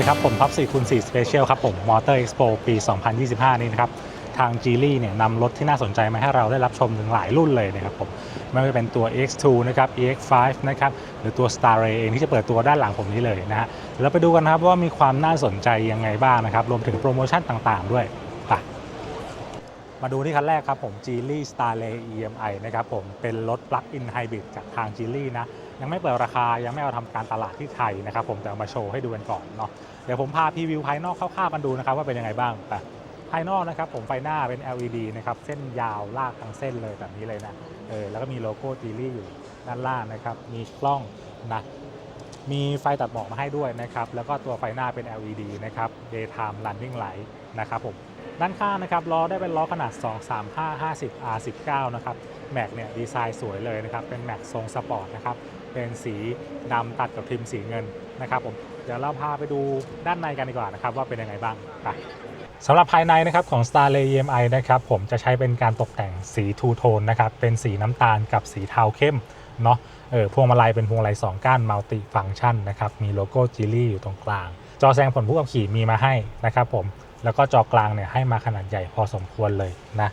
ีครับ ผม Top 4คูณ4 Special ครับผม Motor Expo ปี 2025 นี้นะครับ ทาง g ี l ีเนี่ยนำรถที่น่าสนใจมาให้เราได้รับชมถึงหลายรุ่นเลยนะครับผมไม่ว่าจะเป็นตัว EX2 นะครับ EX5 นะครับหรือตัว Star Ray เองที่จะเปิดตัวด้านหลังผมนี้เลยนะฮะแล้วไปดูกันครับว่ามีความน่าสนใจยังไงบ้างนะครับ รวมถึงโปรโมชั่นต่างๆ ด้วยไปมาดูที่คันแรกครับผม g e l y Star Ray EMI นะครับผมเป็นรถ Plug-in Hybrid จากทาง g e l y นะ ยังไม่เปิดราคายังไม่เอาทำการตลาดที่ไทยนะครับผมแต่เอามาโชว์ให้ดูกันก่อนเนาะเดี๋ยวผมพาพรีวิวภายนอกคร่าวๆกันดูนะครับว่าเป็นยังไงบ้างไปภายนอกนะครับผมไฟหน้าเป็น LED นะครับเส้นยาวลากทั้งเส้นเลยแบบนี้เลยนะเออแล้วก็มีโลโก้จีลี่อยู่ด้านล่างนะครับมีกล้องนะมีไฟตัดหมอกมาให้ด้วยนะครับแล้วก็ตัวไฟหน้าเป็น LED นะครับ daytime running light นะครับผม ด้านข้างนะครับล้อได้เป็นล้อขนาด 2 3 5 50 R19 นะครับแม็กเนี่ยดีไซน์สวยเลยนะครับเป็นแม็กทรงสปอร์ตนะครับเป็นสีดำตัดกับทิมสีเงินนะครับผมเดี๋ยวเราพาไปดูด้านในกันดีกว่านะครับว่าเป็นยังไงบ้างไปสำหรับภายในนะครับของ Star l a y EMI นะครับผมจะใช้เป็นการตกแต่งสีทูโทนนะครับเป็นสีน้ำตาลกับสีเทาเข้มเนาะเออพวงมาลัยเป็นพวงมาลัย2ก้านมัลติฟัง c t ชันนะครับมีโลโก้จิลี่อยู่ตรงกลาง จอแสดงผลผู้ขับขี่มีมาให้นะครับผม แล้วก็จอกลางเนี่ยให้มาขนาดใหญ่พอสมควรเลยนะ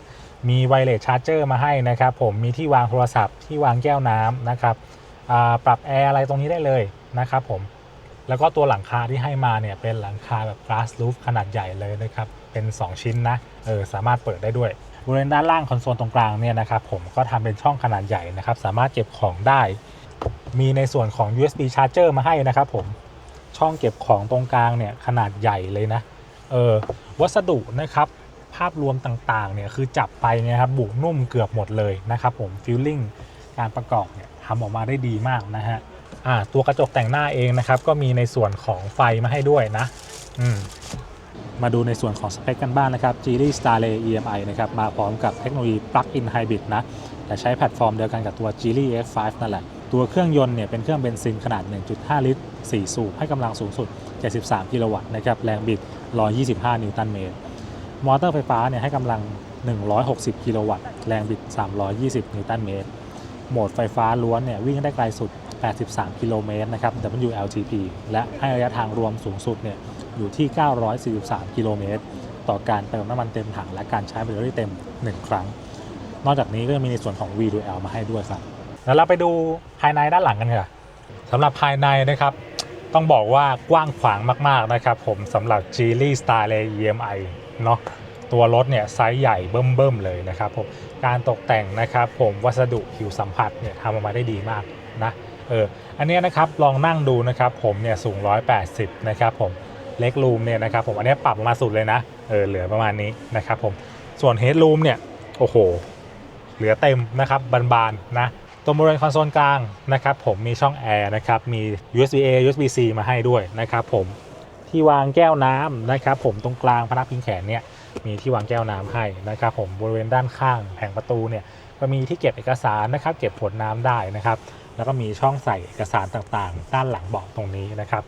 มีไวเลสชาร์จเจอร์มาให้นะครับผม มีที่วางโทรศัพท์ ที่วางแก้วน้ำนะครับ ปรับแอร์อะไรตรงนี้ได้เลยนะครับผม แล้วก็ตัวหลังคาที่ให้มาเนี่ยเป็นหลังคาแบบ glass roof ขนาดใหญ่เลยนะครับ เป็น 2 ชิ้นนะ เออสามารถเปิดได้ด้วยบริเวณด้านล่างคอนโซลตรงกลางเนี่ยนะครับผมก็ทำเป็นช่องขนาดใหญ่นะครับ สามารถเก็บของได้ มีในส่วนของ USB charger มาให้นะครับผมช่องเก็บของตรงกลางเนี่ยขนาดใหญ่เลยนะ เออวัสดุนะครับภาพรวมต่างๆเนี่ยคือจับไปนี่ยครับบุกนุ่มเกือบหมดเลยนะครับผมฟิลลิ่งการประกอบเนี่ยทำออกมาได้ดีมากนะฮะอ่าตัวกระจกแต่งหน้าเองนะครับ ก็มีในส่วนของไฟมาให้ด้วยนะอืมมาดูในส่วนของสเปคกันบ้างนะครับ g e Star Ray EMI นะครับมาพร้อมกับเทคโนโลยี Plug-in Hybrid นะแต่ใช้แพลตฟอร์มเดียวกันกับตัว g e l y X5 นั่นแหละ ตัวเครื่องยนต์เนี่ยเป็นเครื่องเบนซินขนาด 1.5 ลิตร 4 สูบ ให้กำลังสูงสุด 73 กิโลวัตต์นะครับ แรงบิด 125 นิวตันเมตร มอเตอร์ไฟฟ้าเนี่ยให้กำลัง 160 กิโลวัตต์ แรงบิด 320 นิวตันเมตร โหมดไฟฟ้าล้วนเนี่ยวิ่งได้ไกลสุด 83 กิโลเมตรนะครับ WLTP และให้ระยะทางรวมสูงสุดเนี่ยอยู่ที่ 943 กิโลเมตร ต่อการเติมน้ำมันเต็มถังและการใช้แบตเตอรี่เต็ม 1 ครั้ง นอกจากนี้ก็ยังมีในส่วนของ V2L มาให้ด้วยครับ แล้วเราไปดูภายในด้านหลังกันค่ะสำหรับภายในนะครับ ต้องบอกว่ากว้างขวางมาก ๆ นะครับ ผมสำหรับ g e l y Star Ray EMI เนาะตัวรถเนี่ยไซส์ใหญ่เบิ่มๆเลยนะครับผมการตกแต่งนะครับ ผมวัสดุผิวสัมผัสเนี่ยทำออกมาได้ดีมากนะเอออันนี้นะครับลองนั่งดูนะครับ ผมเนี่ยสูง 180 นะครับผมเล็กรูมเนี่ยนะครับผมอันนี้ปรับมาสุดเลยนะเออเหลือประมาณนี้นะครับผมส่วนเฮดรูมเนี่ยโอ้โห เหลือเต็มนะครับบานๆนะ รงบริเวณคอนโซลกลางนะครับผมมีช่องแอร์นะครับมี USB A USB C มาให้ด้วยนะครับผมที่วางแก้วน้ำนะครับผมตรงกลางพนักพิงแขนเนี่ยมีที่วางแก้วน้ำให้นะครับผมบริเวณด้านข้างแผงประตูเนี่ยก็มีที่เก็บเอกสารนะครับ เก็บผลน้ำได้นะครับ แล้วก็มีช่องใส่เอกสารต่างๆ ด้านหลังเบาะตรงนี้นะครับ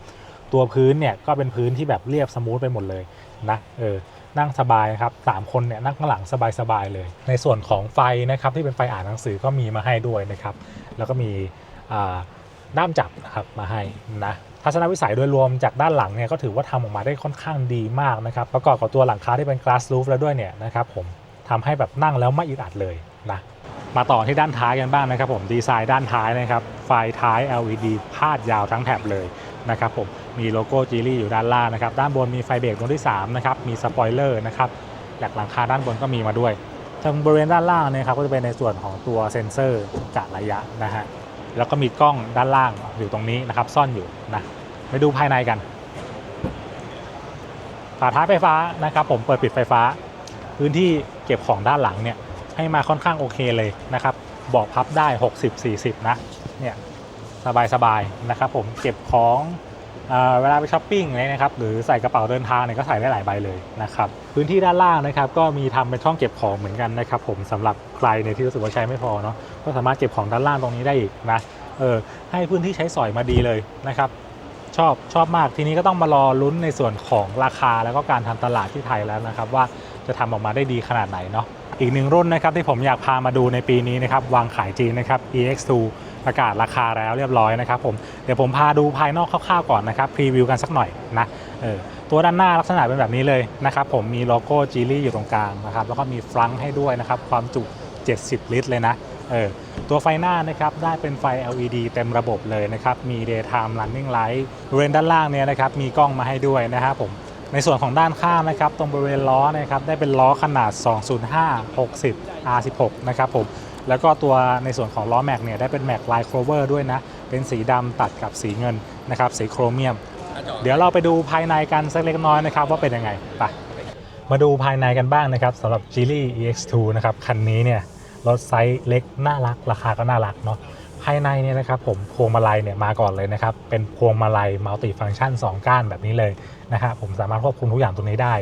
ตัวพื้นเนี่ยก็เป็นพื้นที่แบบเรียบสมูทไปหมดเลยนะเออ นั่งสบายครับสามคนเนี่ยนั่งข้างหลังสบายๆเลย ในส่วนของไฟนะครับที่เป็นไฟอ่านหนังสือก็มีมาให้ด้วยนะครับ แล้วก็มีด้ามจับนะครับมาให้นะทัศนวิสัยโดยรวมจากด้านหลังเนี่ยก็ถือว่าทำออกมาได้ค่อนข้างดีมากนะครับ ประกอบกับตัวหลังคาที่เป็น glass roof แล้วด้วยเนี่ยนะครับผมทำให้แบบนั่งแล้วไม่อึดอัดเลยนะมาต่อที่ด้านท้ายกันบ้างนะครับผมดีไซน์ด้านท้ายนะครับไฟท้าย LED พาดยาวทั้งแถบเลยนะครับผม มีโลโก้จีลี่อยู่ด้านล่างนะครับ ด้านบนมีไฟเบรกดวงที่3นะครับ มีสปอยเลอร์นะครับแหลกหลังคาด้านบนก็มีมาด้วยทางบริเวณด้านล่างเนยครับก็จะเป็นในส่วนของตัวเซ็นเซอร์กะระยะนะฮะ แล้วก็มีกล้องด้านล่างอยู่ตรงนี้นะครับ ซ่อนอยู่นะไปดูภายในกัน ฝาท้ายไฟฟ้านะครับ ผมเปิดปิดไฟฟ้า พื้นที่เก็บของด้านหลังเนี่ยให้มาค่อนข้างโอเคเลยนะครับเบาะพับได้ 60-40 นะเนี่ยสบายๆนะครับผมเก็บของ เวลาไปช้อปปิ้งอะไรนะครับหรือใส่กระเป๋าเดินทางเนี่ยก็ใส่ได้หลายใบเลยนะครับพื้นที่ด้านล่างนะครับก็มีทำเป็นช่องเก็บของเหมือนกันนะครับผมสำหรับใครเนี่ยที่รู้สึกว่าใช้ไม่พอเนาะก็สามารถเก็บของด้านล่างตรงนี้ได้อีกนะเออให้พื้นที่ใช้สอยมาดีเลยนะครับชอบชอบมากทีนี้ก็ต้องมารอลุ้นในส่วนของราคาแล้วก็การทำตลาดที่ไทยแล้วนะครับว่าจะทำออกมาได้ดีขนาดไหนเนาะอีกหนึ่งรุ่นนะครับที่ผมอยากพามาดูในปีนี้นะครับวางขายจีนนะครับ EX2 ประกาศราคาแล้วเรียบร้อยนะครับผมเดี๋ยวผมพาดูภายนอกคร่าวๆก่อนนะครับพรีวิวกันสักหน่อยนะเออตัวด้านหน้าลักษณะเป็นแบบนี้เลยนะครับผมมีโลโก้จีลี่อยู่ตรงกลางนะครับแล้วก็มีฟรังให้ด้วยนะครับความจุ 70 ลิตรเลยนะเออตัวไฟหน้านะครับได้เป็นไฟ LED เต็มระบบเลยนะครับมี daytime running light บริเวณด้านล่างเนี่ยนะครับมีกล้องมาให้ด้วยนะครับผมในส่วนของด้านข้างนะครับตรงบริเวณล้อนะครับได้เป็นล้อขนาด 205 60 R16 นะครับผม แล้วก็ตัวในส่วนของล้อแม็กเนี่ยได้เป็นแม็กลายโครเวอร์ด้วยนะ เป็นสีดำตัดกับสีเงินนะครับสีโครเมียม เดี๋ยวเราไปดูภายในกันสักเล็กน้อยนะครับว่าเป็นยังไงไปมาดูภายในกันบ้างนะครับสำหรับ g i l y EX2 นะครับคันนี้เนี่ยรถไซส์เล็กน่ารัก ราคาก็น่ารักเนาะภายในเนี่ยนะครับผมพวงมาลัยเนี่ยมาก่อนเลยนะครับ เป็นพวงมาลัยมัลติฟังก์ชัน 2 ก้านแบบนี้เลยนะครับผมสามารถควบคุมทุกอย่างตรงนี้ได้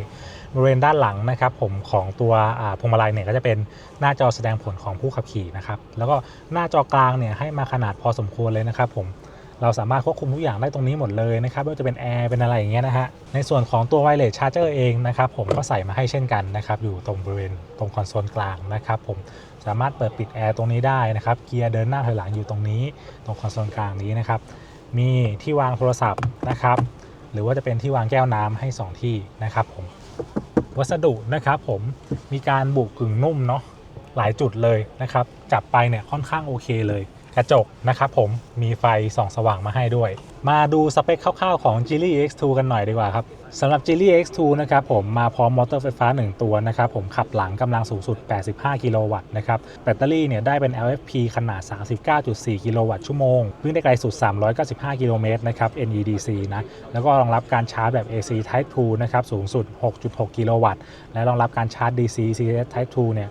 บริเวณด้านหลังนะครับผมของตัวพวงมาลัยเนี่ยก็จะเป็นหน้าจอแสดงผลของผู้ขับขี่นะครับแล้วก็หน้าจอกลางเนี่ยให้มาขนาดพอสมควรเลยนะครับผมเราสามารถควบคุมทุกอย่างได้ตรงนี้หมดเลยนะครับไม่ว่าจะเป็นแอร์เป็นอะไรอย่างเงี้ยนะฮะในส่วนของตัวไวเลสชาร์เจอร์เองนะครับผมก็ใส่มาให้เช่นกันนะครับอยู่ตรงบริเวณตรงคอนโซลกลางนะครับผมสามารถเปิดปิดแอร์ตรงนี้ได้นะครับเกียร์เดินหน้าถอยหลังอยู่ตรงนี้ ตรงคอนโซลกลางนี้นะครับมีที่วางโทรศัพท์นะครับหรือว่าจะเป็นที่วางแก้วน้ำให้ 2 ที่นะครับผม วัสดุนะครับผมมีการบุกกึ่งนุ่มเนาะหลายจุดเลยนะครับ จับไปเนี่ยค่อนข้างโอเคเลย กระจกนะครับผมมีไฟส่องสว่างมาให้ด้วย มาดูสเปคคร่าวๆของ g i l l y X2 กันหน่อยดีกว่าครับสำหรับ g i l l y X2 นะครับผมมาพร้อมมอเตอร์ไฟฟ้า 1 ตัวนะครับผมขับหลังกำลังสูงสุด 85 กิโลวัตต์นะครับแบตเตอรี่เนี่ยได้เป็น LFP ขนาด 39.4 กิโลวัตต์ชั่วโมงวิ่งได้ไกลสุด 395 กิโลเมตรนะครับ NEDC นะแล้วก็รองรับการชาร์จแบบ AC Type 2นะครับสูงสุด 6.6 กิโลวัตต์และรองรับการชาร์จ DC CCS Type 2เนี่ย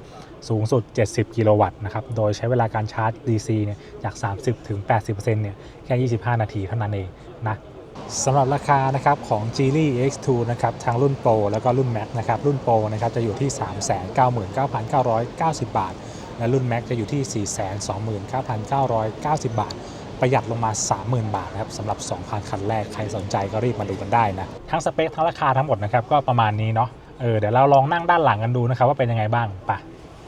สูงสุด 70 กิโลวัตต์นะครับ โดยใช้เวลาการชาร์จ DC เนี่ยจาก 30 ถึง 80%เนี่ยแค่ 25 นาทีเท่านั้นเองนะสำหรับราคานะครับของ g e l y X2 นะครับทางรุ่น Pro แล้วก็รุ่น Max นะครับรุ่น Pro นะครับจะอยู่ที่ 399,990 บาท และรุ่น Max จะอยู่ที่ 429,990 บาท ประหยัดลงมา 30,000 บาทนะครับสำหรับ2,000คันแรกใครสนใจก็รีบมาดูกันได้นะทั้งสเปคทั้งราคาทั้งหมดนะครับก็ประมาณนี้เนาะเออเดี๋ยวเราลองนั่งด้านหลังกันดูนะครับว่าเป็นยังไงบ้างไป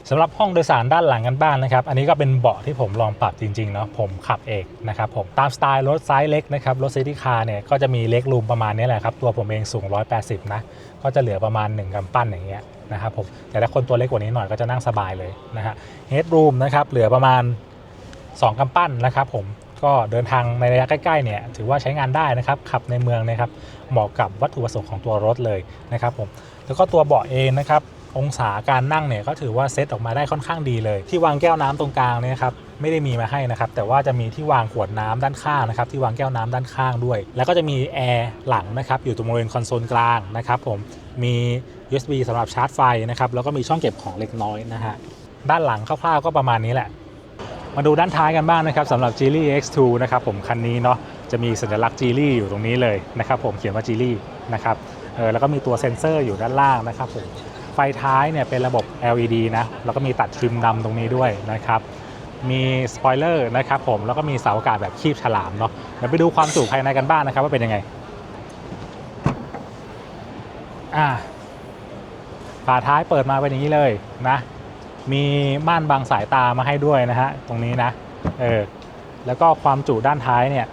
สำหรับห้องโดยสารด้านหลังกันบ้างนะครับ อันนี้ก็เป็นเบาะที่ผมลองปรับจริงๆเนาะผมขับเองนะครับผมตามสไตล์รถไซส์เล็กนะครับรถซิตี้คาร์เนี่ยก็จะมีเล็กรูมประมาณนี้แหละครับ ตัวผมเองสูง 180 นะ ก็จะเหลือประมาณ 1กำปั้นอย่างเงี้ยนะครับผมแต่ถ้าคนตัวเล็กกว่านี้หน่อยก็จะนั่งสบายเลยนะฮะเฮดรูมนะครับเหลือประมาณ 2กำปั้นนะครับผมก็เดินทางในระยะใกล้ๆเนี่ยถือว่าใช้งานได้นะครับขับในเมืองนะครับเหมาะกับวัตถุประสงค์ของตัวรถเลยนะครับผมแล้วก็ตัวเบาะเองนะครับ องศาการนั่งเนี่ยก็ถือว่าเซตออกมาได้ค่อนข้างดีเลย ที่วางแก้วน้ำตรงกลางเนี่ยครับไม่ได้มีมาให้นะครับแต่ว่าจะมีที่วางขวดน้ำด้านข้างนะครับที่วางแก้วน้ำด้านข้างด้วย แล้วก็จะมีแอร์หลังนะครับอยู่ตรงบริเวณคอนโซลกลางนะครับผมมี USB สำหรับชาร์จไฟนะครับแล้วก็มีช่องเก็บของเล็กน้อยนะฮะด้านหลังคร่าวๆก็ประมาณนี้แหละ มาดูด้านท้ายกันบ้างนะครับสำหรับ g i l l y X2 นะครับผมคันนี้เนาะจะมีสัญลักษณ์ g i l l y อยู่ตรงนี้เลยนะครับผมเขียนว่า g i l l y นะครับเออแล้วก็มีตัวเซ็นเซอร์อยู่ด้านล่างนะครับผม ไฟท้ายเนี่ยเป็นระบบ LED นะ แล้วก็มีตัดทริมดำตรงนี้ด้วยนะครับ มีสปอยเลอร์นะครับผม แล้วก็มีเสาอากาศแบบคีบฉลามเนาะ เดี๋ยวไปดูความจุภายในกันบ้างนะครับว่าเป็นยังไง อ่าฝาท้ายเปิดมาเป็นอย่างนี้เลยนะ มีม่านบังสายตามาให้ด้วยนะฮะ ตรงนี้นะ เออ แล้วก็ความจุด้านท้ายเนี่ย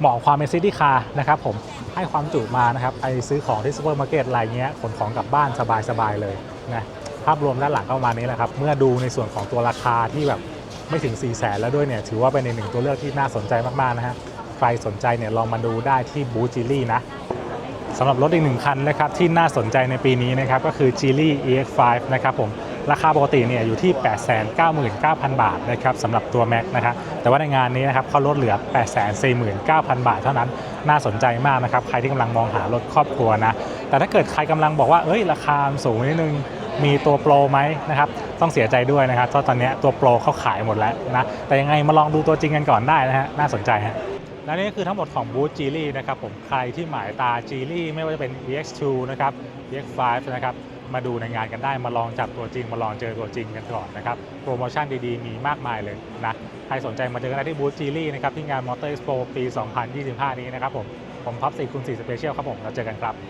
เหมาะความเป็นซิตี้คาร์นะครับผมให้ความจุมานะครับไปซื้อของที่ซูเปอร์มาร์เก็ตอะไรเงี้ยขนของกลับบ้านสบายๆเลยนะภาพรวมด้านหลังก็ประมาณนี้แหละครับ เมื่อดูในส่วนของตัวราคาที่แบบไม่ถึง 4 0 0แสนแล้วด้วยเนี่ยถือว่าเป็นอีกหนึ่งตัวเลือกที่น่าสนใจมากๆนะฮะใครสนใจเนี่ยลองมาดูได้ที่บูจิลี่นะสำหรับรถอีกหนึ่งคันนะครับที่น่าสนใจในปีนี้นะครับก็คือ g e l y EX5 นะครับผม ราคาปกติเนี่ยอยู่ที่ 899,000 บาทนะครับสำหรับตัว Max นะครับแต่ว่าในงานนี้นะครับเขาลดเหลือ 849,000 บาทเท่านั้นน่าสนใจมากนะครับ ใครที่กำลังมองหารถครอบครัวนะ แต่ถ้าเกิดใครกำลังบอกว่าเอ้ยราคาสูงนิดนึงมีตัวโปรไหมนะครับต้องเสียใจด้วยนะครับเพราะตอนนี้ตัวโปรเขาขายหมดแล้วนะแต่ยังไงมาลองดูตัวจริงกันก่อนได้นะฮะน่าสนใจฮะและนี่คือทั้งหมดของบูธจีลี่นะครับผมใครที่หมายตาจีลี่ไม่ว่าจะเป็น EX2 นะครับ EX5 นะครับ มาดูในงานกันได้มาลองจับตัวจริง มาลองเจอตัวจริงกันก่อนนะครับโปรโมชั่นดีๆ มีมากมายเลยนะใครสนใจมาเจอกันได้ที่บูธจีลี่นะครับที่งานมอเตอร์เอ็กซ์โปี2025 นี้นะครับผมผมท็อป4คูณ4สเปเชียลครับผมแล้วเจอกันครับ